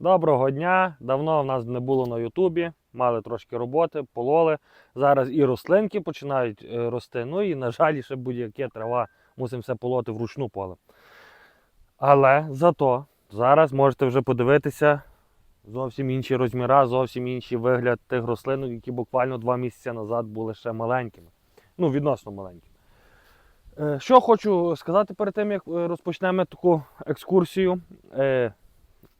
Доброго дня! Давно в нас не було на Ютубі, мали трошки роботи, пололи. Зараз і рослинки починають е, рости. Ну і, на жаль, ще будь-яке трава мусимо все полоти вручну поле. Але зато зараз можете вже подивитися зовсім інші розміри, зовсім інший вигляд тих рослинок, які буквально два місяці назад були ще маленькими. Ну, відносно маленькими. Е, Що хочу сказати перед тим, як е, розпочнемо таку екскурсію.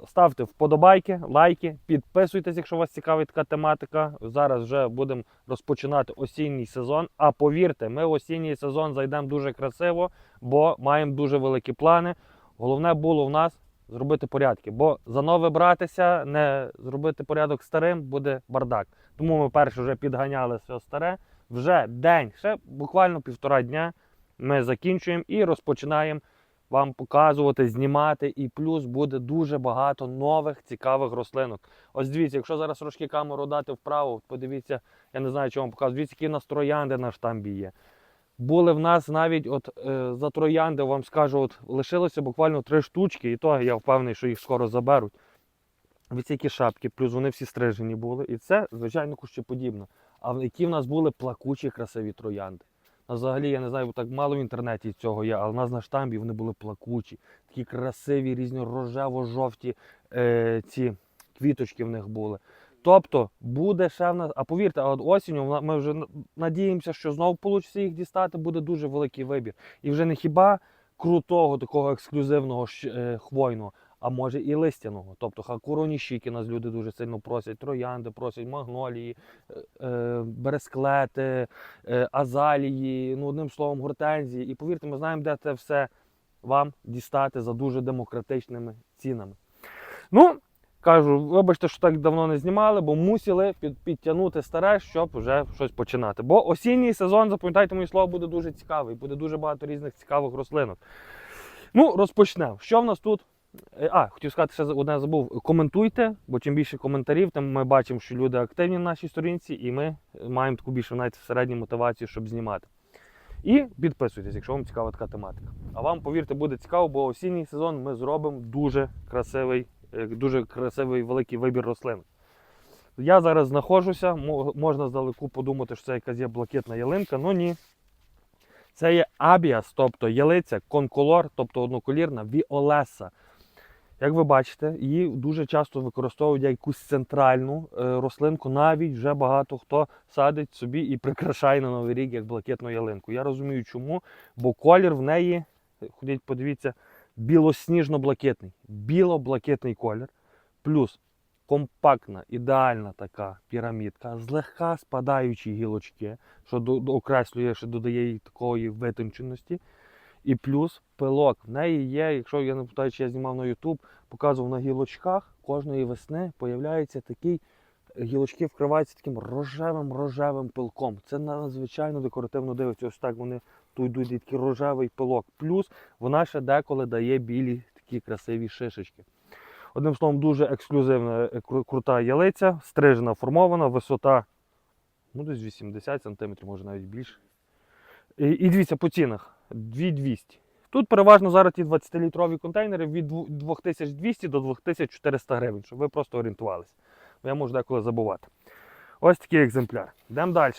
Ставте вподобайки, лайки, підписуйтесь, якщо вас цікавить така тематика. Зараз вже будемо розпочинати осінній сезон. А повірте, ми в осінній сезон зайдемо дуже красиво, бо маємо дуже великі плани. Головне було в нас зробити порядки, бо за нове братися, не зробити порядок старим, буде бардак. Тому ми перше вже підганяли все старе. Вже день, ще буквально півтора дня. Ми закінчуємо і розпочинаємо вам показувати, знімати, і плюс буде дуже багато нових цікавих рослинок. Ось дивіться, якщо зараз трошки камеру дати вправо, подивіться, я не знаю, що вам показую, дивіться, які нас троянди на штамбі є. Були в нас навіть от е, за троянди, вам скажу, от лишилося буквально три штучки, і то я впевнений, що їх скоро заберуть. Дивіться, які шапки, плюс вони всі стрижені були. І це, звичайно, кущеподібно. А які в нас були плакучі красиві троянди. Взагалі, я не знаю, так мало в інтернеті цього є, але в нас на штамбі вони були плакучі, такі красиві, різні рожево-жовті е, ці квіточки в них були. Тобто буде ще в нас, а повірте, от осінню ми вже надіємося, що знову вийде їх дістати, буде дуже великий вибір. І вже не хіба крутого, такого ексклюзивного е, хвойного, а може і листяного. Тобто хакуроніщики нас люди дуже сильно просять, троянди просять, магнолії, е, е, бересклети, е, азалії, ну одним словом, гортензії. І повірте, ми знаємо, де це все вам дістати за дуже демократичними цінами. Ну, кажу, вибачте, що так давно не знімали, бо мусили під, підтягнути старе, щоб вже щось починати. Бо осінній сезон, запам'ятайте моє слово, буде дуже цікавий, буде дуже багато різних цікавих рослинок. Ну, розпочнемо. Що в нас тут? Е, А, хотів сказати, ще одне забув. Коментуйте, бо чим більше коментарів, тим ми бачимо, що люди активні на нашій сторінці, і ми маємо таку більшу навіть середню мотивацію, щоб знімати. І підписуйтесь, якщо вам цікава така тематика. А вам, повірте, буде цікаво, бо осінній сезон ми зробимо дуже красивий, е, дуже красивий великий вибір рослин. Я зараз знаходжуся, можна здалеку подумати, що це якась є блакитна ялинка, але ні. Це є абіас, тобто ялиця, конколор, тобто одноколірна віолеса. Як ви бачите, її дуже часто використовують як якусь центральну е, рослинку. Навіть вже багато хто садить собі і прикрашає на новий рік як блакитну ялинку. Я розумію, чому, бо колір в неї, ходіть, подивіться, білосніжно-блакитний. Біло-блакитний колір. Плюс компактна, ідеальна така пірамідка, злегка спадаючі гілочки, що окреслює, що додає їй такої витонченості. І плюс пилок. В неї є, якщо я не питаю, чи я знімав на YouTube, показував на гілочках кожної весни появляється такий, гілочки вкриваються таким рожевим рожевим пилком. Це надзвичайно декоративно дивиться. Ось так вони тут йдуть і рожевий пилок. Плюс вона ще деколи дає білі такі красиві шишечки. Одним словом, дуже ексклюзивна е, крута ялиця, стрижена, формована, висота ну, десь 80 см, може навіть більше. І, і дивіться по цінах 2200. Тут переважно зараз ті 20-літрові контейнери від 2200 до 2400 гривень, щоб ви просто орієнтувалися. Я можу деколи забувати. Ось такий екземпляр. Йдемо далі.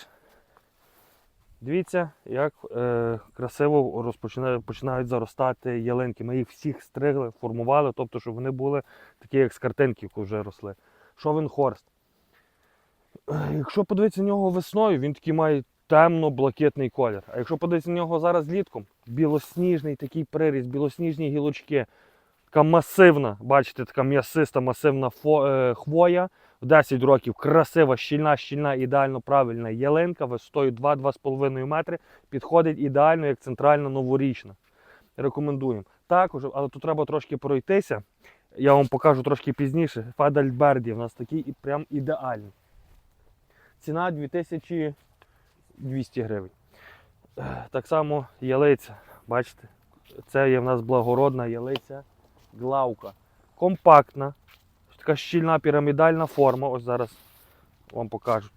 Дивіться, як е, красиво розпочинають, починають заростати ялинки. Ми їх всіх стригли, формували, тобто, щоб вони були такі, як з картинки, вже росли. Шовенхорст. Якщо подивитися на нього весною, він такий має темно-блакитний колір. А якщо подивитися на нього зараз літком, білосніжний такий приріз, білосніжні гілочки, така масивна, бачите, така м'ясиста, масивна е, хвоя. В 10 років красива, щільна, щільна, ідеально правильна ялинка висотою 2-2,5 метри. Підходить ідеально як центральна новорічна. Рекомендуємо. Також, але тут треба трошки пройтися. Я вам покажу трошки пізніше. Фадальберді в нас такий прям ідеальний. Ціна 2200 гривень. Е, Так само ялиця. Бачите? Це є в нас благородна ялиця главка. Компактна, така щільна пірамідальна форма. Ось зараз вам покажуть.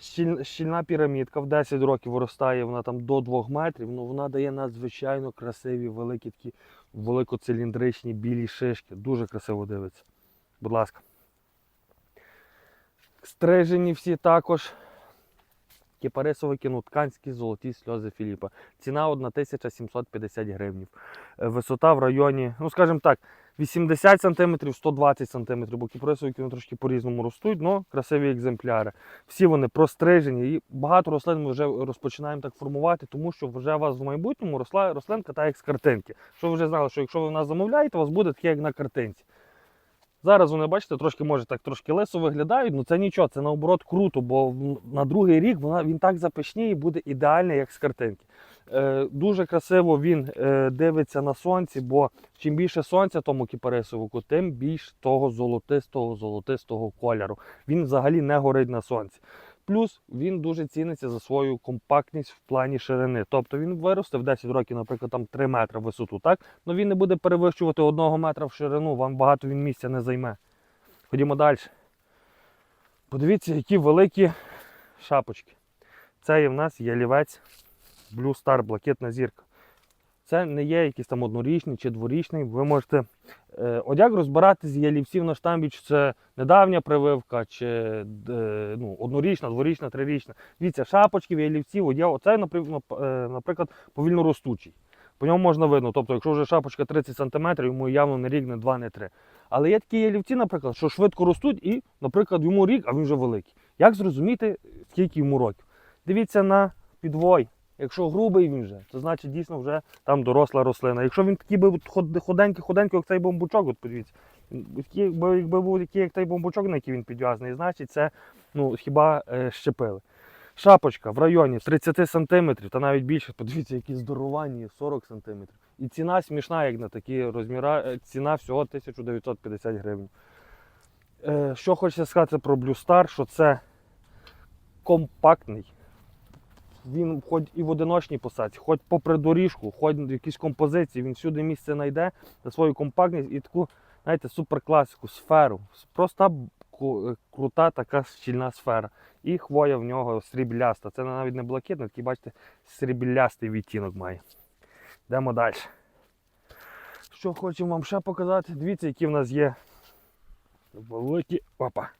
Щіль- Щільна пірамідка в 10 років виростає вона там до 2 метрів. Ну вона дає надзвичайно красиві, великі такі великоциліндричні білі шишки. Дуже красиво дивиться. будь ласка. Стрижені всі також. Кіпарисові кінотканські золоті сльози Філіпа. Ціна 1750 гривень. Е, Висота в районі, ну скажімо так, 80 см, 120 см, бо кіпарисові кіно трошки по-різному ростуть, але красиві екземпляри. Всі вони прострижені і багато рослин ми вже розпочинаємо так формувати, тому що вже у вас в майбутньому росла рослинка так як з картинки. Що ви вже знали, що якщо ви в нас замовляєте, у вас буде таке, як на картинці. Зараз вони, бачите, трошки може так трошки лисо виглядають, ну це нічого, це наоборот круто, бо на другий рік вона, він так запишніє і буде ідеальний, як з картинки. Е, дуже красиво він е, дивиться на сонці, бо чим більше сонця тому кіпарисовику, тим більш того золотистого, золотистого кольору. Він взагалі не горить на сонці. Плюс він дуже ціниться за свою компактність в плані ширини. Тобто він виросте в 10 років, наприклад, там 3 метри в висоту, так? Ну він не буде перевищувати 1 метра в ширину, вам багато він місця не займе. Ходімо далі. Подивіться, які великі шапочки. Це і в нас ялівець Blue Star, блакитна зірка. Це не є якийсь там однорічний чи дворічний. Ви можете е, одяг розбирати з ялівців на штамбі, чи це недавня прививка, чи е, ну, однорічна, дворічна, трирічна. Дивіться, шапочки, ялівців, одяг. Оце, е, наприклад, повільно ростучий. По ньому можна видно. Тобто, якщо вже шапочка 30 см, йому явно не рік, не два, не три. Але є такі ялівці, наприклад, що швидко ростуть, і, наприклад, йому рік, а він вже великий. Як зрозуміти, скільки йому років? Дивіться на підвой. Якщо грубий він вже, то значить дійсно вже там доросла рослина. Якщо він такий би ход- худенький, худенький, як цей бомбучок, от подивіться. Якби, якби був такий, як цей бомбучок, на який він підв'язаний, значить це ну, хіба е, щепили. Шапочка в районі 30 см та навіть більше, подивіться, які здоровані 40 см. І ціна смішна, як на такі розміри. е, Ціна всього 1950 гривень. Е, що хочеться сказати про Star, що це компактний. Він хоч і в одиночній посадці, хоч попри доріжку, хоч в якійсь композиції, він всюди місце знайде за свою компактність і таку, знаєте, суперкласику, сферу. Проста крута така щільна сфера. І хвоя в нього срібляста. Це навіть не блакитна, такий, бачите, сріблястий відтінок має. Йдемо далі. Що хочемо вам ще показати? Дивіться, які в нас є великі. Опа.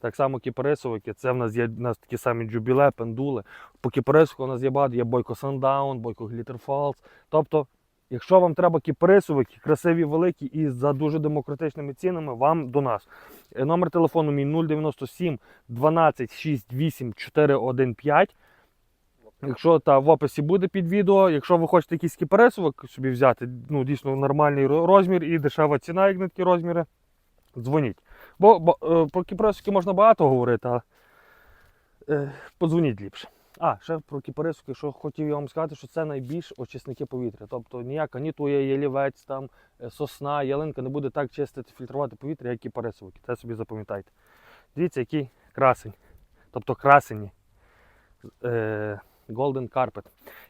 Так само кіпарисовики, це в нас є в нас такі самі джубіле, пендули. По кіпарисовику у нас є багато, є бойко Sundown, бойко Falls. Тобто, якщо вам треба кіпарисовики, красиві, великі і за дуже демократичними цінами, вам до нас. Е, Номер телефону мій 097 12 68 415. Якщо та в описі буде під відео, якщо ви хочете якийсь кіпарисовик собі взяти, ну дійсно нормальний розмір і дешева ціна, як на такі розміри, дзвоніть. Бо, бо е, про кіпарисовики можна багато говорити, а е, подзвоніть ліпше. А, ще про кіпарисовики, що хотів я вам сказати, що це найбільш очисники повітря. Тобто ніяка ні туя ялівець, там, е, сосна, ялинка не буде так чистити, фільтрувати повітря, як кіпарисовики. Це собі запам'ятайте. Дивіться, який красень. Тобто красені. Е, Golden Carpet.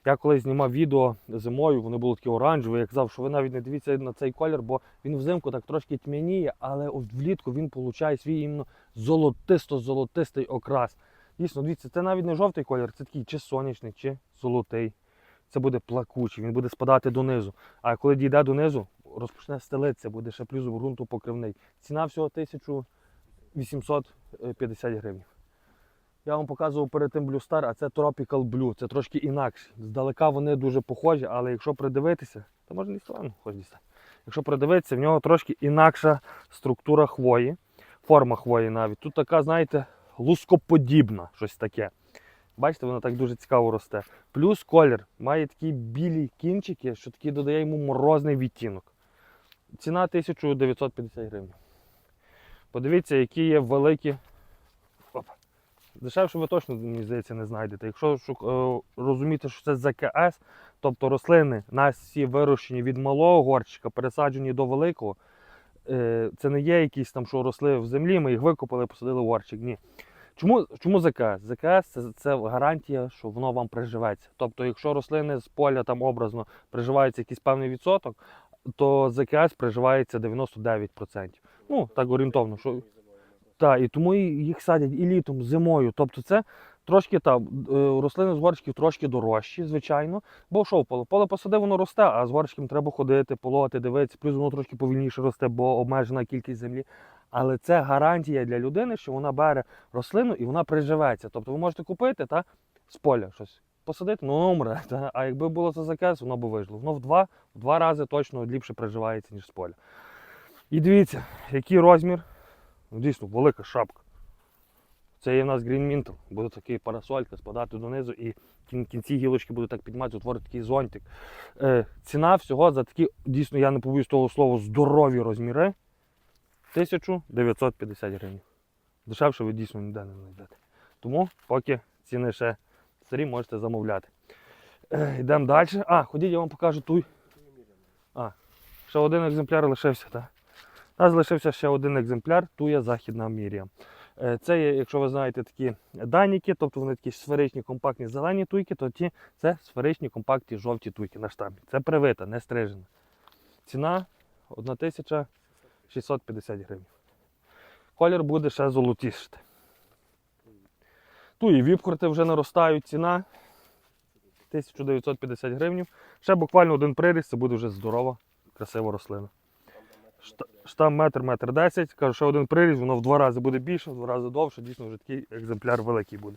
Я колись знімав відео зимою, вони були такі оранжеві. Я казав, що ви навіть не дивіться на цей колір, бо він взимку так трошки тьмяніє, але влітку він получає свій іменно золотисто-золотистий окрас. Дійсно, дивіться, це навіть не жовтий колір, це такий чи сонячний, чи золотий. Це буде плакучий, він буде спадати донизу. А коли дійде донизу, розпочне стелитися, буде ще плюс ґрунту покривний. Ціна всього 1850 гривень. Я вам показував перед тим Blue Star, а це Tropical Blue. Це трошки інакше. Здалека вони дуже похожі, але якщо придивитися, то можна і стану, хоч дістати. Якщо придивитися, в нього трошки інакша структура хвої, форма хвої навіть. Тут така, знаєте, лускоподібна, щось таке. Бачите, вона так дуже цікаво росте. Плюс колір має такі білі кінчики, що такі додає йому морозний відтінок. Ціна 1950 гривень. Подивіться, які є великі. Дешевше ви точно, мені здається, не знайдете. Якщо е, розуміти, що це ЗКС, тобто рослини нас всі вирощені від малого горщика, пересаджені до великого. Е, Це не є якісь там, що росли в землі, ми їх викопали, посадили в горщик. Ні. Чому, чому ЗКС? ЗКС це, це гарантія, що воно вам приживеться. Тобто, якщо рослини з поля там образно приживаються якийсь певний відсоток, то ЗКС приживається 99%. Ну, так орієнтовно. Що... Так, і тому їх садять і літом, зимою. Тобто це Трошки та, е, рослини з горшків трошки дорожчі, звичайно. Бо що в поле? Поле посадив, воно росте, а з горшком треба ходити, полоти, дивитися, плюс воно трошки повільніше росте, бо обмежена кількість землі. Але це гарантія для людини, що вона бере рослину і вона приживеться. Тобто ви можете купити та, з поля щось. Посадити, ну воно умре. Та? А якби було це закес, воно б вийшло. Воно в два, в два рази точно ліпше приживається, ніж з поля. І дивіться, який розмір. Ну, дійсно, велика шапка. Це є в нас Green Mintle. Буде такий парасолька спадати донизу і кінці гілочки будуть так підніматися, утворити такий зонтик. Е, ціна всього за такі, дійсно, я не побоюсь того слова, здорові розміри. 1950 гривень. Дешевше ви дійсно ніде не знайдете. Тому поки ціни ще старі, можете замовляти. Е, йдемо далі. А, ходіть, я вам покажу туй. А, ще один екземпляр лишився, так? У нас лишився ще один екземпляр, туя Західна Мірія. Е, Це є, якщо ви знаєте, такі даніки, тобто вони такі сферичні, компактні зелені туйки, то ті це сферичні, компактні жовті туйки на штамі. Це привита, не стрижена. Ціна 1650 гривень. Колір буде ще золотіший. Туї віпкорти вже наростають. Ціна 1950 гривень. Ще буквально один приріст, це буде вже здорова, красива рослина. Шта- Штам метр, метр десять. Кажу, що один приріз, воно в два рази буде більше, в два рази довше, дійсно вже такий екземпляр великий буде.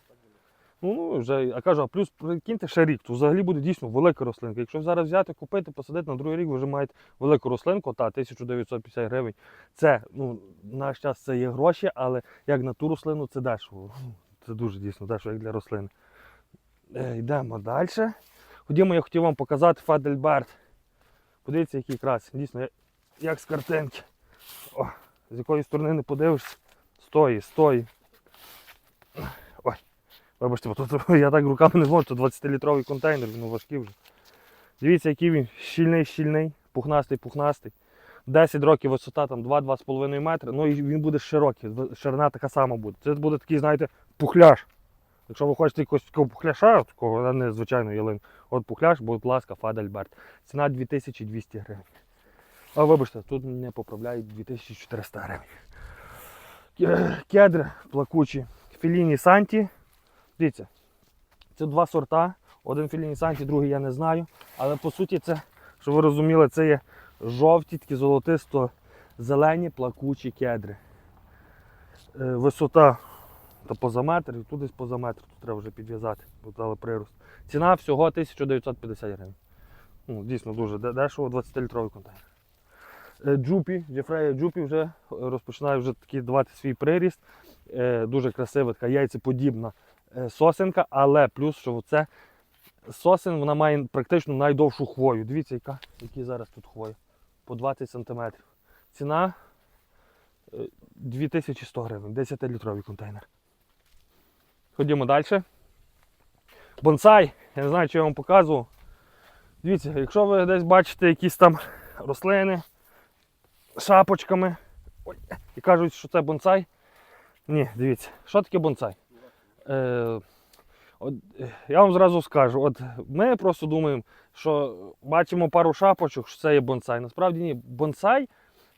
Ну, ну, вже, а кажу, а плюс прикиньте ще рік, то взагалі буде дійсно велика рослинка. Якщо зараз взяти, купити, посадити на другий рік, ви вже маєте велику рослинку, та 1950 гривень. Це, ну, в наш час це є гроші, але як на ту рослину це дешево. Це дуже дійсно дешево, як для рослини. Е, йдемо далі. Ходімо, я хотів вам показати Фадельберт. Подивіться, який красень. Дійсно, як, з картинки. О, з якої сторони не подивишся. Стої, стої. Ой, вибачте, бо тут я так руками не зможу, це 20-літровий контейнер, він важкий вже. Дивіться, який він щільний, щільний, пухнастий, пухнастий. 10 років висота, там 2-2,5 метри, ну і він буде широкий, ширина така сама буде. Це буде такий, знаєте, пухляш. Якщо ви хочете якогось такого пухляша, такого, а не звичайно ялин, от пухляш, будь ласка, Фадельберт. Ціна 2200 гривень. А вибачте, тут не поправляють 2400 гривень. Ке- Кедр плакучі. Філіні Санті. Дивіться, це два сорта. Один Філіні Санті, другий я не знаю. Але по суті, це, щоб ви розуміли, це є жовті, такі золотисто-зелені плакучі кедри. Е, Висота та поза метр, і тут десь поза метр, тут треба вже підв'язати, бо дали прирост. Ціна всього 1950 гривень. Ну, дійсно дуже де- дешево, 20-літровий контейнер. Е, Джупі, Джефрея Джупі вже розпочинає вже такий давати свій приріст. Е, Дуже красива, така яйцеподібна е, сосенка, але плюс, що це сосен вона має практично найдовшу хвою. Дивіться, яка, які зараз тут хвої. По 20 см. Ціна е, 2100 гривень, 10-літровий контейнер. Ходімо далі. Бонсай, я не знаю, чи я вам показував. Дивіться, якщо ви десь бачите якісь там рослини шапочками ой, і кажуть, що це бонсай. Ні, дивіться, що таке бонсай? Е, от, я вам зразу скажу, от ми просто думаємо, що бачимо пару шапочок, що це є бонсай. Насправді ні, бонсай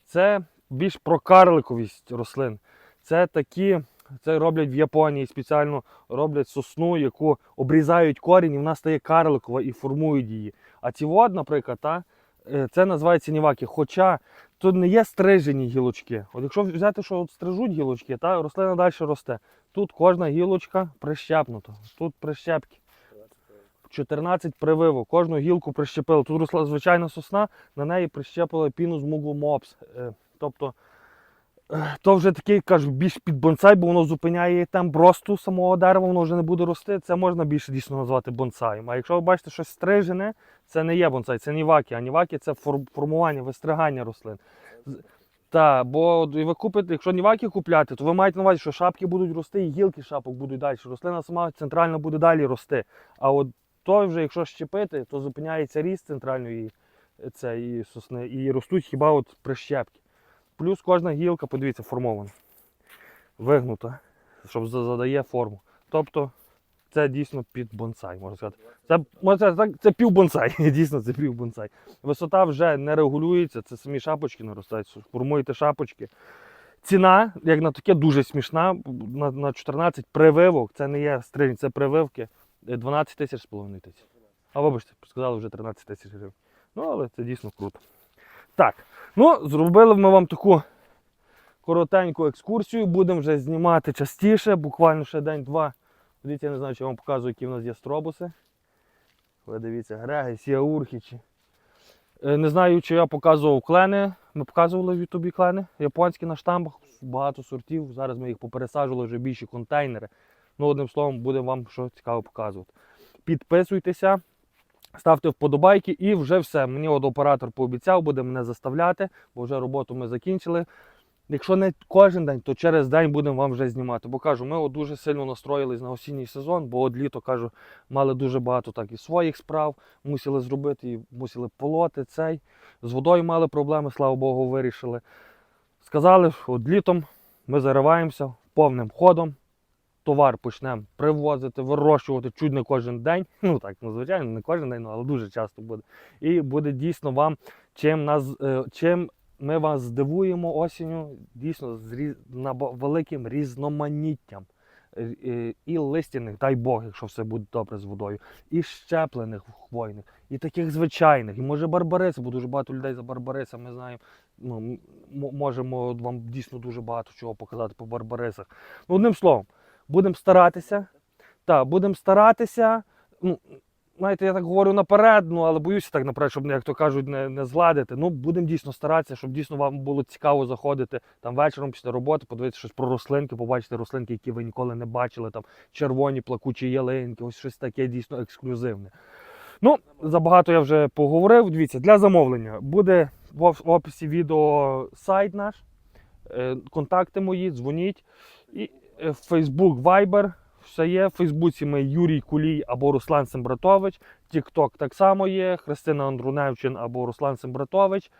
це більш про карликовість рослин. Це такі, це роблять в Японії спеціально роблять сосну, яку обрізають корінь, і вона стає карликова і формують її. А ці вод, наприклад, та, е, це називається ніваки. Хоча тут не є стрижені гілочки. От якщо взяти, що от стрижуть гілочки, та рослина далі росте. Тут кожна гілочка прищепнута. Тут прищепки. 14 прививок, кожну гілку прищепили. Тут росла звичайна сосна, на неї прищепили піну з муглу мопс. Е, Тобто то вже такий, кажу, більш під бонсай, бо воно зупиняє там росту самого дерева, воно вже не буде рости. Це можна більше дійсно назвати бонсаєм. А якщо ви бачите щось стрижене, це не є бонсай, це ніваки. А ніваки це формування, вистригання рослин. Та, бо ви купите, якщо ніваки купляти, то ви маєте на увазі, що шапки будуть рости і гілки шапок будуть далі. Рослина сама центрально буде далі рости. А от той вже, якщо щепити, то зупиняється ріст центральної е, цієї сосни і ростуть хіба от прищепки. Плюс кожна гілка, подивіться, формована, вигнута, щоб задає форму. Тобто це дійсно під бонсай, можна сказати. Це, так, це пів бонсай. Дійсно, це пів бонсай. Висота вже не регулюється, це самі шапочки наростають. Формуєте шапочки. Ціна, як на таке, дуже смішна. На, на 14 прививок. Це не є стрільні, це прививки. Е, 12 тисяч з половиною тисяч. А вибачте, сказали вже 13 тисяч гривень. Ну, але це дійсно круто. Так, ну, зробили ми вам таку коротеньку екскурсію. Будемо вже знімати частіше, буквально ще день-два. Дивіться, я не знаю, чи я вам показую, які в нас є стробуси. Ви дивіться, Греги, Сіаурхічі. Е, Не знаю, чи я показував клени. Ми показували в Ютубі клени японські на штамбах, багато сортів. Зараз ми їх попересаджували вже більші контейнери. Ну, одним словом, будемо вам що цікаво показувати. Підписуйтеся, ставте вподобайки і вже все. Мені от оператор пообіцяв, буде мене заставляти, бо вже роботу ми закінчили. Якщо не кожен день, то через день будемо вам вже знімати. Бо кажу, ми от дуже сильно настроїлись на осінній сезон, бо от літо кажу, мали дуже багато так і своїх справ, мусили зробити, і мусили полоти цей. З водою мали проблеми, слава Богу, вирішили. Сказали, що от літом ми зариваємося повним ходом. Товар почнемо привозити, вирощувати чуть не кожен день. Ну так, ну звичайно, не кожен день, ну, але дуже часто буде. І буде дійсно вам чим нас е, чим ми вас здивуємо осінню дійсно з різ... набо- великим різноманіттям. Е, е, І листяних, дай Бог, якщо все буде добре з водою, і щеплених хвойних, і таких звичайних, і може барбариси, бо дуже багато людей за барбариса, ми знаємо, ну, можемо вам дійсно дуже багато чого показати по барбарисах. Ну, одним словом, будемо старатися. Так, будемо старатися. Ну, знаєте, я так говорю наперед, ну але боюся так наперед, щоб, як то кажуть, не, не зладити. Ну, будемо дійсно старатися, щоб дійсно вам було цікаво заходити там вечором після роботи, подивитися щось про рослинки, побачити рослинки, які ви ніколи не бачили, там червоні плакучі ялинки, ось щось таке дійсно ексклюзивне. Ну, забагато я вже поговорив. Дивіться, для замовлення буде в описі відео сайт наш, е, контакти мої, дзвоніть. І Facebook, Viber, все є. В Фейсбуці ми Юрій Кулій або Руслан Сембратович. Тікток так само є, Христина Андруневчин або Руслан Сембратович.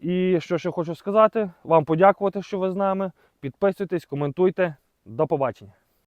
І що ще хочу сказати, вам подякувати, що ви з нами. Підписуйтесь, коментуйте. До побачення.